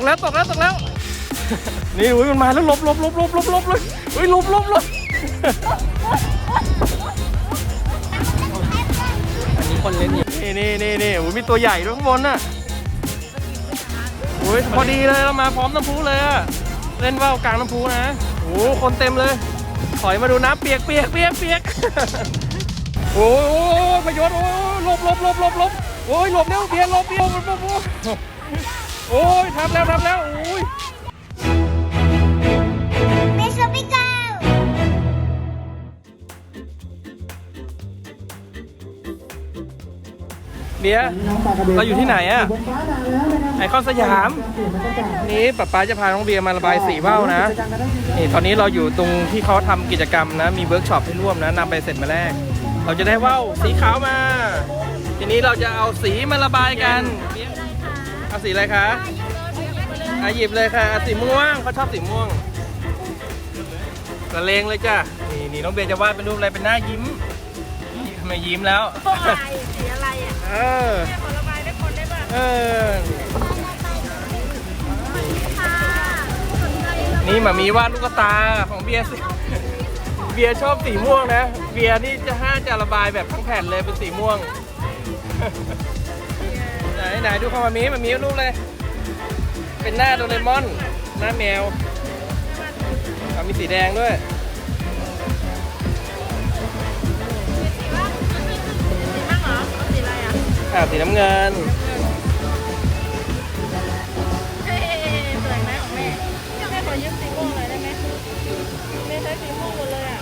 กแล้วตกแล้วตกแล้ว นี่อุ้ยมันมาแล้วหลบหลบหลบหลบหลบหลบเลยอุ้ยหลบหลบหลบอันนี้คนเล่นอยู่นี่นี่นี่นี่อุ้ยมีตัวใหญ่ด้วยข้างบนน่ะอุ้ยพอดีเลยเรามาพร้อมน้ำพุเลยอะเล่นว่าวกลางน้ำพุนะโอ้คนเต็มเลย ถอยมาดูน้ำเปียกเปียกเปียกเปียกโอ้ยโอ้ยพยศโอ้ยหลบหลบหลบหลบหลบโอ้ยหลบเร็วเบียร์หลบเบียร์หลบหลบหลบ โอ้ยทับแล้วทับแล้วโอ้ย Miss Abigail! เบียร์เราอยู่ที่ไหนอะไอคอนสยาม นี่ป๊าป๊าจะพาน้องเบียร์มาระบายสีว่าวนะนี่ตอนนี้เราอยู่ตรงที่เขาทำกิจกรรมนะ มีเวิร์กช็อปให้ร่วมนะนำไปเสร็จมาแรก เราจะได้ว่าวสีขาวมา ทีนี้เราจะเอาสีมาระบายกัน เบียร์เอาสีอะไรคะอะหยิบเลยค่ะอะสีม่วงเขาชอบสีม่วงละเลงเลยจ้ะนี่นี่น้องเบียร์จะวาดเป็นรูปอะไรเป็นหน้ายิ้มนี่ทำไมยิ้มแล้วสีอะไรอะเออผลไม้ได้คนได้ป่ะเออค่ะสนใจนี่หมามีวาดลูกตาของเบียร์สิเบียร์ชอบสีม่วงนะ เบียร์นี่จะห้าจะระบายแบบทั้งแผ่นเลยเป็นสีม่วง ไหนดูของมามีหมามีรูปเลย เป็นหน้าโดเรมอน หน้าแมวมีสีแดงด้วยอาสีอะไรอะอ่าสีน้ำเงินเฮ้สวยไหมของแม่แม่ขอยืมสีม่วงหน่อยได้ไหมแม่ใช้สีม่วงหมดเลยอะ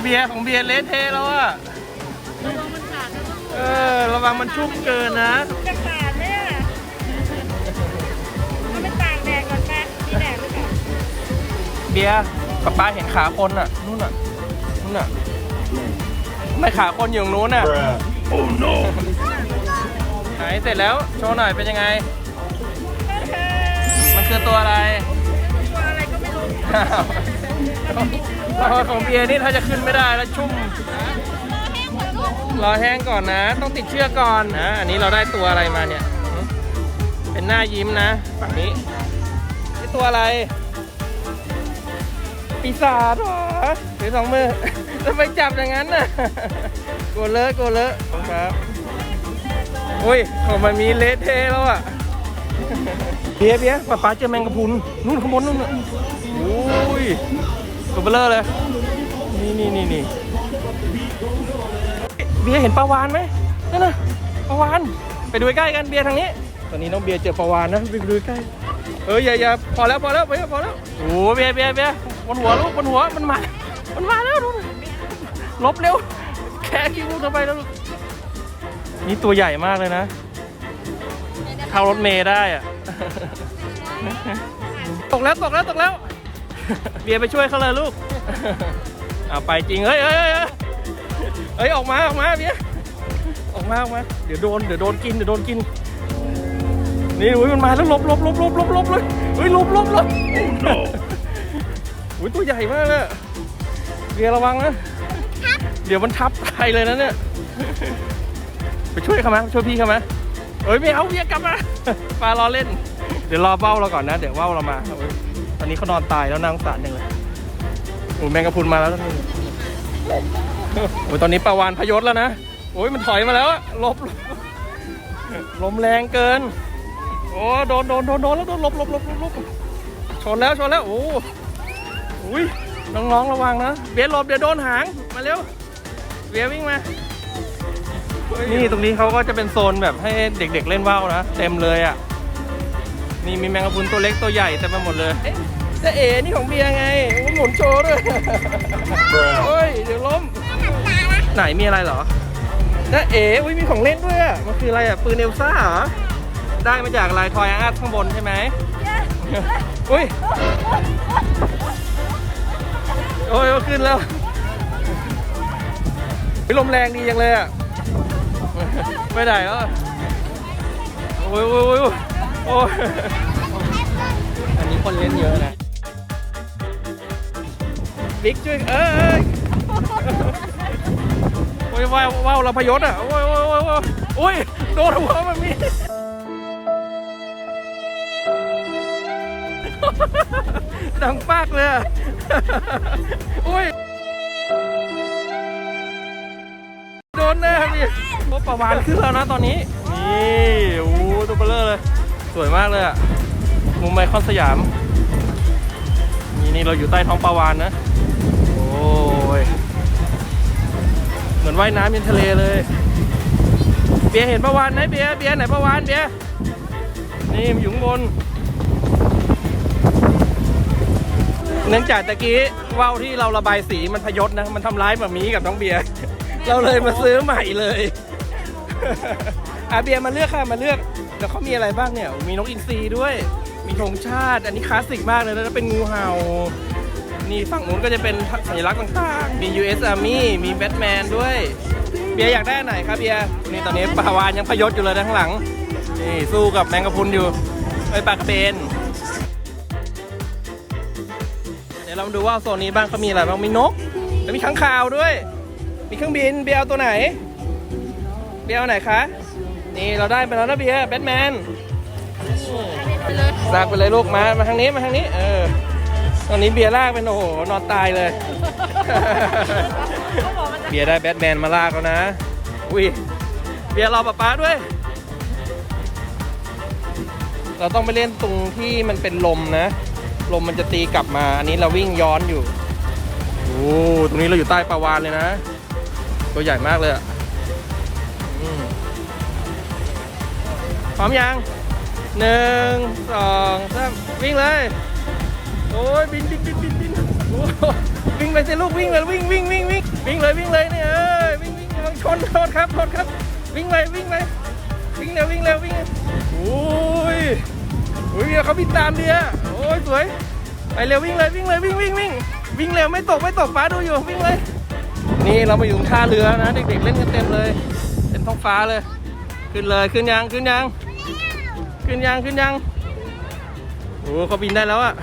เบียร์ของเบียร์เละเทะแล้วอะระ เออ ระวังมันชุ่มเกินนะจะขาดไหมอะมันเป็นตากแดดก่อนแม่มีแดดหรือเปล่าเบียร์ป๊าป๊าเห็นขาคนอะ นู่นอะ นู่นอะทำไม่ขาคนอยู่ตรงนู้นอะไหนเสร็จแล้ว โชว์หน่อยเป็นยังไงมันคือตัวอะไร ตัวอะไรก็ไม่รู้ อ้าวของของเบียร์นี่ถ้าจะขึ้นไม่ได้แล้วชุ่ม รอแห้งก่อนนะ ต้องติดเชือกก่อนนะอันนี้เราได้ตัวอะไรมาเนี่ย เป็นหน้ายิ้มนะฝั่งนี้นี่ตัวอะไร ปีศาจเหรอถือสองมือจะไปจับอย่างนั้นน่ะกลัวเลอะกลัวเลอะครับอุ้ยของมันมีเละเทะแล้วอะเบียเบียป้าป๊าเจอแมงกะพรุนนู่นข้างบนนู่นน่ะอุ้ยตัวเบลเลอร์เลย นี่นี่นี่นี่ เบียร์เห็นปลาวานไหมนั่นน่ะปลาวานไปดูใกล้กันเบียร์ทางนี้ ตอนนี้น้องเบียร์เจอปลาวานนะไปดูใกล้เอออย่าอย่าพอแล้วพอแล้วเบียร์พอแล้วโอ้โหเบียร์เบียร์เบียร์บนหัวลูกบนหัวมันมา มันมาแล้วดูหลบเร็ว แค่ขี้ลูกเข้าไปแล้วลูกนี่ตัวใหญ่มากเลยนะเข้ารถเมย์ได้อะตกแล้วตกแล้วตกแล้ว เบียร์ไปช่วยเขาเลยลูกเอาไปจริงเฮ้ยเฮ้ยเฮ้ย เฮ้ยเฮ้ยออกมาออกมาเบียร์ออกมาออกมาเดี๋ยวโดนเดี๋ยวโดนกินเดี๋ยวโดนกินนี่อุ้ยมันมาแล้วหลบหลบหลบหลบหลบหลบเลยเฮ้ยหลบหลบหลบอุ้ยตัวใหญ่มากเลยเบียร์ระวังนะเดี๋ยวมันทับใครเลยนะเนี่ยไปช่วยเขาไหมไปช่วยพี่เขาไหมเอ้ยไม่เอาเบียร์กลับมาปลารอเล่น เดี๋ยวรอเบ้าเราก่อนนะ เดี๋ยวเบ้าเรามาเอ้ยตอนนี้เขานอนตายแล้วนางสารยังเลยโอ้ยแมงกะพรุนมาแล้วท่านผู้ชม โอ้ยตอนนี้ปลาวานพยศแล้วนะ โอ้ยมันถอยมาแล้วอะหลบหลบลมแรงเกิน โอ้โดนโดนโดนโดนแล้วโดนหลบหลบหลบหลบหลบชนแล้วชนแล้ว โอ้อุ้ยน้องๆระวังนะเบียร์หลบเดี๋ยวโดนหาง มาเร็วเบียร์วิ่งมา นี่ตรงนี้เขาก็จะเป็นโซนแบบให้เด็ก ๆ เล่นว่าวนะ เต็มเลยอะ นี่มีแมงกะพรุนตัวเล็กตัวใหญ่เต็มไปหมดเลยเอ๊ะจะเอ๋นี่ของเบียร์ไงโอ้หมุนโชว์ด้วย เฮ้ย เดี๋ยวล้ม ไหนมีอะไรเหรอจะเอ๋อุ้ยมีของเล่นด้วยอะมันคืออะไรอะปืนเอลซ่าเหรอ ได้มาจากลายทอยอาร์ตข้างบนใช่ไหมอุ้ยโอ้ยเอาขึ้นแล้วเฮ้ยลมแรงดีจังเลยอะไม่ได้แล้วอะโอ้ยโอ้ยโอ้ยโอ้ยอันนี้คนเล่นเยอะนะบิ๊กช่วยเอ้ย โอ้ยว้าวว้าวเราพยศอะโอ้ยโอ้ยโอ้ยโอ้ยโอ้ยโดนหัวมันมีดังปากเลยอะอุ้ยโดนแน่พี่โอ้ประวานขึ้นแล้วนะตอนนี้ นี่โอ้ตัวเบลเลอร์เลย สวยมากเลยอะมุมไมคอนสยาม นี่นี่เราอยู่ใต้ท้องปลาวานนะ โอ้ มือนว่ายน้ำในทะเลเลย เบียเห็นปลาวานไหมเบียเบียไหนปลาวานเบียนี่มันอยู่ข้างบน เนื่องจากตะกี้ว่าวที่เราระบายสีมันพยศนะ มันทำร้ายแบบนี้กับน้องเบียเราเลยมาซื้อใหม่เลยอาเบียมาเลือกค่ะมาเลือกแล้วเขามีอะไรบ้างเนี่ย มีนกอินทรีด้วย มีธงชาติ อันนี้คลาสสิกมากเลยแล้วเป็นงูเห่า นี่ฝั่งนู้นก็จะเป็นสัญลักษณ์ต่างๆ มี US Army มีแบทแมนด้วย เบียร์อยากได้อันไหนครับเบียร์นี่ตอนนี้ปลาวานยังพยศอยู่เลยนะข้างหลัง นี่สู้กับแมงกะพรุนอยู่ไอ้ยปลากระเบนเดี๋ยวเรามาดูว่าโซนนี้บ้างเขามีอะไรบ้าง มีนก แล้วมีข้างคาวด้วย มีเครื่องบิน เบียร์เอาตัวไหน เบียร์เอาไหนคะ นี่เราได้ไปแล้วนะเบียร์แบทแมนไปเลยลากไปเลยลูกมา มาทางนี้ มาทางนี้ เออ ตอนนี้เบียร์ลากเป็นโอ้โหนอนตายเลย เขาบอกมันจะเบียร์ได้แบทแมนมาลากแล้วนะ อุ้ยเบียร์รอป๊าป๊าด้วย เราต้องไปเล่นตรงที่มันเป็นลมนะ ลมมันจะตีกลับมา อันนี้เราวิ่งย้อนอยู่โอ้ตรงนี้เราอยู่ใต้ปลาวานเลยนะ ตัวใหญ่มากเลยอะอืมพร้อมยังหนึ่งสองสามวิ่งเลย โอ้ยบินบินบินบินบินโอ้โหวิ่งไปสิลูกวิ่งเลยวิ่งวิ่งวิ่งวิ่งวิ่งเลยวิ่งเลยเนี่ยเอ้ยวิ่งวิ่งระวังชนโทษครับโทษครับ วิ่งเลยวิ่งเลยวิ่งเร็ววิ่งเร็ววิ่งเร็วโอ้ยโอ้ยเดี๋ยวเขาบินตามเดียโอ้ยสวยไปเร็ววิ่งเลยวิ่งเลยวิ่งวิ่งวิ่งวิ่งเร็วไม่ตกไม่ตกฟ้าดูอยู่วิ่งเลย นี่เรามาอยู่ท่าเรือนะ เด็กๆเล่นกันเต็มเลยเต็มท้องฟ้าเลย ขึ้นเลยขึ้นยังขึ้นยังขึ้นยังขึ้นยังโอ้เขาบินได้แล้วอะ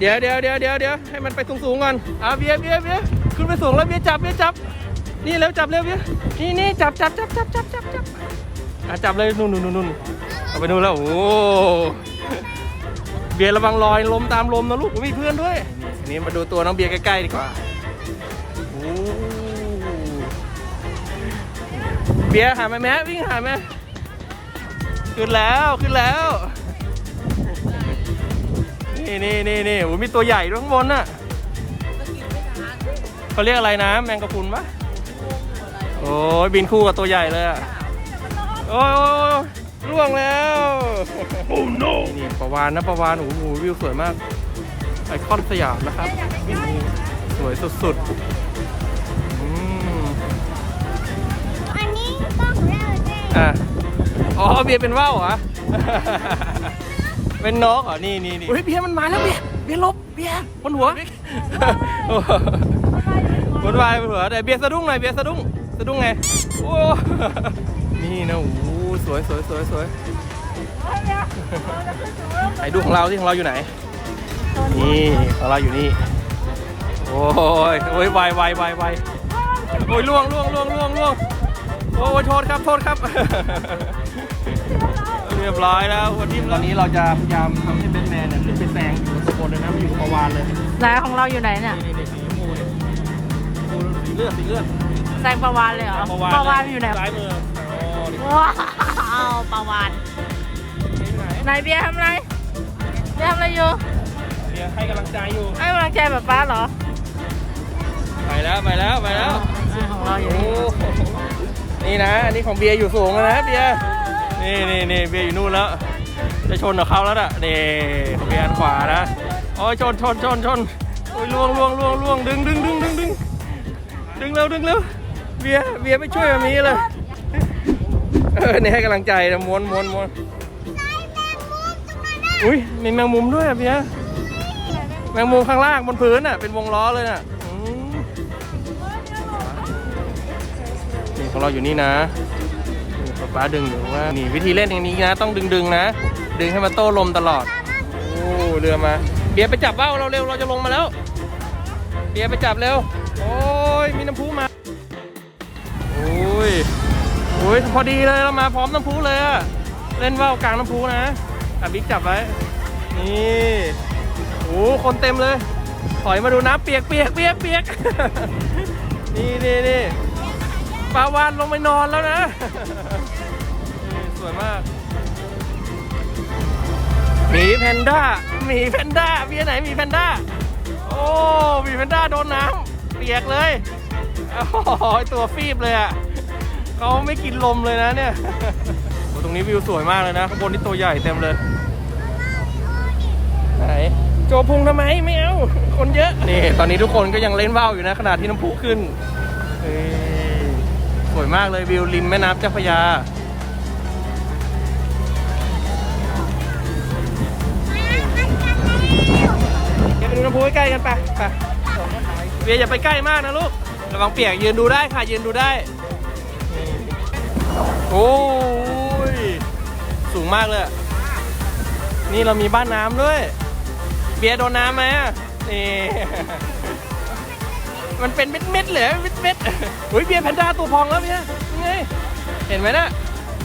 เดี๋ยวเดี๋ยวเดี๋ยวเดี๋ยวเดี๋ยวให้มันไปสูงสูงๆก่อนเอาเบียเบียเบียขึ้นไปสูงแล้วเบียจับเบียจับ นี่เร็วจับเร็วเบียนี่นี่จับจับจับจับจับจับจับอะจับเลยนู่นนู่นนู่นเอาไปนู่นแล้วโอ้เบียระวังลอยลมตามลมนะลูกมีเพื่อนด้วยนี่มาดูตัวน้องเบียใกล้ๆดีกว่าโอ้เบียหาไหมแม่วิ่งหาไหมขึ้นแล้วขึ้นแล้ว นี่นี่นี่นี่โอ้ยมีตัวใหญ่ด้วยข้างบนน่ะเขาเรียกอะไรนะแมงกะพรุนปะโอ้ยบินคู่กับตัวใหญ่เลยอะโอ้ยโอ้ยโอ้ยล่วงแล้วโอ้ no นี่ประวานนะประวานโอ้โหวิวสวยมากไอคอนสยามนะครับนี่สวยสุดๆอืมอันนี้ต้องเราด้วยอะอ๋อเบียร์เป็นว่าวเหรอ เป็นนกเหรอ นี่นี่นี่เฮ้ยเบียร์มันมาแล้วเบียร์เบียร์ลบเบียร์บนหัวโอ้โหบนวายบนหัวแต่เบียร์สะดุ้งหน่อยเบียร์สะดุ้งสะดุ้งไงโอ้นี่นะโอ้โหสวยสวยสวยสวยไหนดูของเราที่ของเราอยู่ไหน นี่ของเราอยู่นี่ โอ้ยโอ้ยไวไวไวไวโอ้ยล่วงล่วงล่วงล่วงล่วงโอ้ยโทษครับโทษครับ เรียบร้อยแล้ววันที่ตอนนี้เราจะพยายามทำให้แบทแมนเนี่ยขึ้นไปแซงอยู่ข้างบนเลยนะมันอยู่กับประวานเลยไหนของเราอยู่ไหนเนี่ยนี่นี่สีชมพูเนี่ยสีเลือดสีเลือดแซงปลาวานเลยเหรอประวานปลาวานอยู่ไหนซ้ายมืออ๋อนี่ว้าวปลาวานไหนไหนเบียร์ทำอะไรเบียร์ทำอะไรอยู่เดี๋ยวให้กำลังใจอยู่ให้กำลังใจแบบป้าเหรอไปแล้วไปแล้วไปแล้วอ่าของเราอยู่โอ้นี่นี่นะอันนี้ของเบียร์อยู่สูงแล้วนะเบียร์ นี่นี่นี่เบียร์อยู่นู่นแล้ว จะชนกับเขาแล้วน่ะนี่เบียร์อันขวานะโอ้ยชนชนชนชนโอ้ยล่วงล่วงล่วงล่วงดึงดึงดึงดึงดึงดึงเร็วดึงเร็วเบียร์เบียร์ไม่ช่วยแบบนี้เลยเออนี่ให้กำลังใจนะม้วนม้วนม้วนอุ้ยมีแมงมุมด้วยอะเบียร์แมงมุมข้างล่างบนพื้นอะเป็นวงล้อเลยน่ะอืมนี่ของเราอยู่นี่นะ ป๊าดึงอยู่ว่านี่วิธีเล่นอย่างนี้นะต้องดึงดึงนะ ดึงให้มันโต้ลมตลอด โอ้เรือมาเบียร์ไปจับว่าวเราเร็วเราจะลงมาแล้ว เบียร์ไปจับเร็ว โอ้ยมีน้ำพุมาโอ้ยโอ้ยพอดีเลยเรามาพร้อมน้ำพุเลยอะเล่นว่าวกลางน้ำพุนะอะบิ๊กจับไว้นี่โอ้คนเต็มเลย ถอยมาดูน้ำเปียกเปียกเปียกเปียกนี่นี่นี่ปลาวานลงไปนอนแล้วนะ สวยมากหมีแพนด้าหมีแพนด้าเบียร์ไหนหมีแพนด้าโอ้หมีแพนด้าโดนน้ำเปียกเลยโอ้โหตัวฟีบเลยอะเขาไม่กินลมเลยนะเนี่ยโอ้ตรงนี้วิวสวยมากเลยนะข้างบนนี่ตัวใหญ่เต็มเลยไหนโจพุงทำไมไม่เอาคนเยอะนี่ตอนนี้ทุกคนก็ยังเล่นว่าวอยู่นะขนาดที่น้ำพุขึ้นเฮ้ยสวยมากเลยวิวริมแม่น้ำเจ้าพระยา น้ำพุใกล้ๆกันไปไปเบียร์อย่าไปใกล้มากนะลูกระวังเปียกยืนดูได้ค่ะยืนดูได้ โอ้ยสูงมากเลยอะนี่เรามีบ้านน้ำด้วย เบียร์โดนน้ำไหมอะนี่มันเป็นเม็ดๆเลยเม็ดๆอุ้ยเบียร์แพนด้าตัวพองแล้วเบียร์นี่ไงเห็นไหมนะ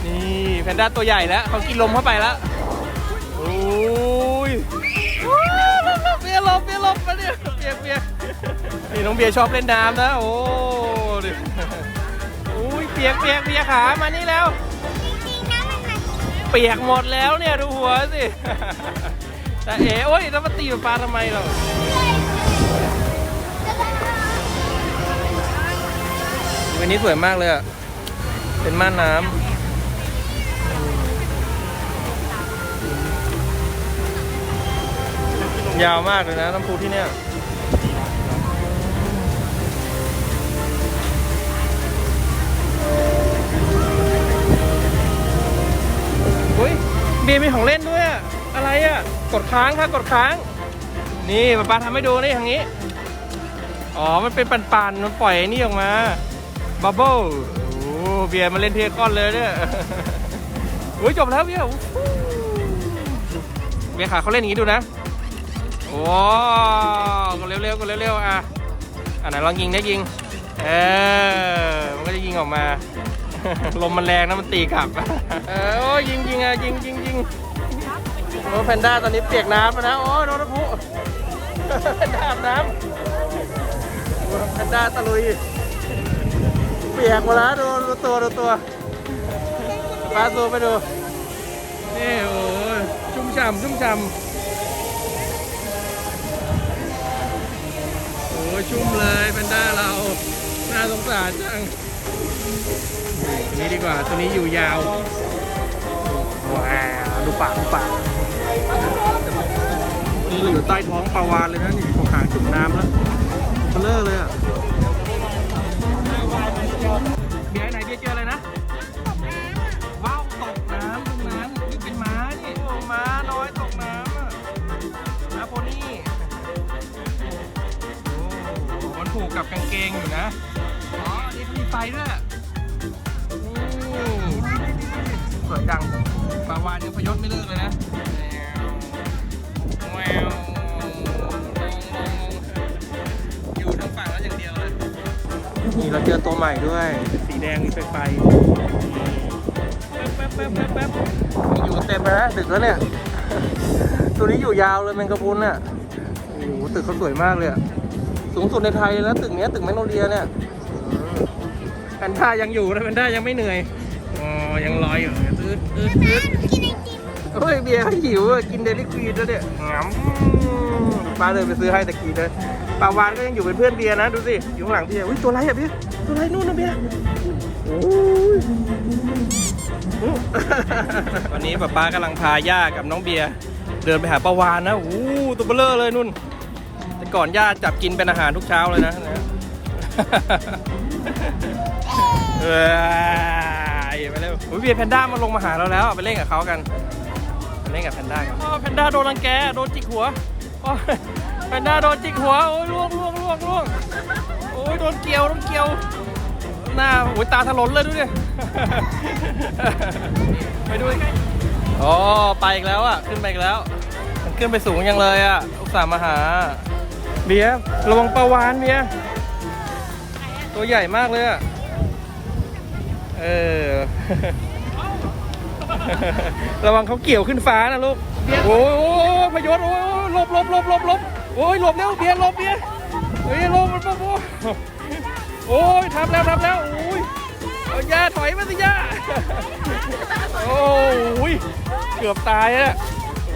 นี่แพนด้าตัวใหญ่แล้วเขากินลมเข้าไปแล้วโอ้ยเบเบียร์หลบมาเนี่ยเบียร์เบียร์นี่น้องเบียร์ชอบเล่นน้ำนะโอ้ดิอุ้ยเปียกเปียกเบียร์ขามานี่แล้วจริงๆนะเปียกหมดแล้วเนี่ยดูหัวสิแต่เอ๋โอ้ยแล้วมาตีปลาทำไมเราวันนี้สวยมากเลยอะเป็นม่านน้ำ ยาวมากเลยนะน้ำพุที่เนี่ยอุ้ยเบียร์มีของเล่นด้วยอะอะไรอะกดค้างค่ะกดค้าง นี่ป๊าป๊าทำให้ดูนี่ทางนี้ อ๋อ มันเป็นปันๆมันปล่อยไอ้นี่ออกมาบับเบิ้ลโอ้เบียร์มาเล่นเทคอนเลยเนี่ยอุ้ยจบแล้วเบียร์เบียร์ขาเขาเล่นอย่างนี้ดูนะ ว้าวกดเร็วๆกดเร็วๆอะอะไหนลองยิงได้ยิง เออ มันก็จะยิงออกมา ลมมันแรงนะมันตีกลับ เออโอ้ยิงยิงอะยิงยิงยิงโอ้แพนด้าตอนนี้เปียกน้ำแล้วนะโอ้โดนน้ำพุแพนด้าอาบน้ำโอ้แพนด้าตะลุย เปียกหมดแล้วดูดูตัวดูตัวปลาตัวไปดูนี่โอ้ชุ่มฉ่ำชุ่มฉ่ำ ชุ่มเลยแพนด้าเรา น่าสงสารจังตัวนี้ดีกว่า ตัวนี้อยู่ยาว ว้าว ดูปากดูปาก นี่เราอยู่ใต้ท้องปลาวานเลยนะ นี่ของหางจุ่มน้ำแล้วเบลอเลยอะเบียร์ไหนเบียร์เจออะไรนะ กงอยู่นะ อ๋อนี่เขามีไฟด้วยนี่สวยจังปลาวานยังพยศไม่เลิกเลยนะแววอยู่ทั้งฝั่งแล้วอย่างเดียวเลยนี่เราเจอตัวใหม่ด้วย สีแดงมีไฟไฟแป๊บแป๊บแป๊บแป๊บอยู่เต็มเลยนะดึกแล้วเนี่ย ตัวนี้อยู่ยาวเลยแมงกะพรุนน่ะโอ้โหตึกเขาสวยมากเลยอะ สูงสุดในไทยเลยนะตึกเนี้ยตึกแมกโนเลียเนี่ยอืมแพนด้ายังอยู่นะแพนด้ายังไม่เหนื่อยอ๋อยังลอยอยู่อืดอืดอืดกินไอติมเฮ้ยเบียร์เขาหิวอะกินเดลิควีนแล้วเนี่ยงำป้าเลยไปซื้อให้ตะกี้เลยปลาวานก็ยังอยู่เป็นเพื่อนเบียร์นะดูสิอยู่ข้างหลังเบียร์อุ้ยตัวอะไรอะเบียร์ตัวอะไรนู่นนะเบียร์โอ้ยวันนี้ป้าป้ากำลังพาย่ากับน้องเบียร์เดินไปหาปลาวานนะโอ้โหตัวเบลเลอร์เลยนุ่น แต่ก่อนย่าจับกินเป็นอาหารทุกเช้าเลยนะนะเออไปเร็วอุ้ยเบียร์แพนด้ามาลงมาหาเราแล้วเอาไปเล่นกับเขากันไปเล่นกับแพนด้ากันอ๋อแพนด้าโดนรังแกโดนจิกหัวอ๋อแพนด้าโดนจิกหัวโอ้ยล่วงล่วงล่วงล่วงโอ้ยโดนเกี่ยวโดนเกี่ยวหน้าโอ้ยตาถลนเลยดูดิไปดูใกล้อ๋อไปอีกแล้วอะขึ้นไปอีกแล้ว มันขึ้นไปสูงยังเลยอะอุตส่าห์มาหา เบียร์ระวังปลาวานเบียร์ตัวใหญ่มากเลยอะ เออ ระวังเขาเกี่ยวขึ้นฟ้านะลูก โอ้ยโอ้ยพยศโอ้ยโหลบหลบหลบหลบหลบโอ้ยหลบเร็วเบียร์หลบเบียร์เฮ้ยหลบหลบหลบโอ้ยทับแล้วทับแล้วโอ้ยเอาย่าถอยมาสิย่าโอ้ยเกือบตายอะ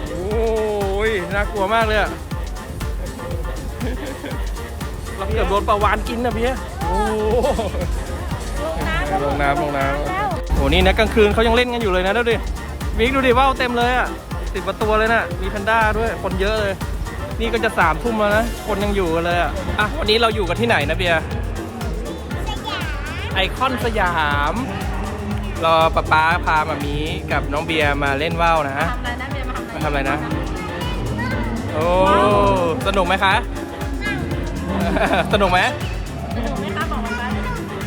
โอ้ยน่ากลัวมากเลยอะ เราเกือบโดนปลาวานกินนะเบียร์โอ้ลงน้ำลงน้ำโหนี่นะกลางคืนเขายังเล่นกันอยู่เลยนะดูดิวิกดูดิว่าวเต็มเลยอะติดประตูเลยนะมีแพนด้าด้วยคนเยอะเลย นี่ก็จะสามทุ่มแล้วนะคนยังอยู่กันเลยอะอะวันนี้เราอยู่กันที่ไหนนะเบียร์สยามไอคอนสยามรอป๊าป๊าพามามีกับน้องเบียร์มาเล่นว่าวนะทำอะไรนะเบียร์มามาทำทำอะไรนะ โอ้ สนุกไหมคะ สนุกไหมสนุกไหมคะบอกมาไป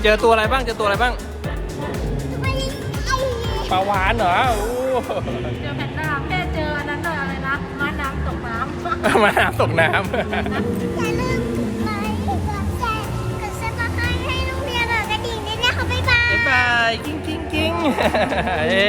เจอตัวอะไรบ้าง เจอตัวอะไรบ้างไม่ไอ้ปลาวานเหรอโอ้เจอแพนด้าแม่เจออันนั้นเลยอะไรนะม้าน้ำตกน้ำมาน้ำตกน้อย่าลืมไลค์กดแชร์กดซับสไครต์ให้น้องเบียร์แบบกระดิ่งด้วยนะคะบ๊ายบายำบ๊ายบายกิ้งกิ้งกิ้งเอ้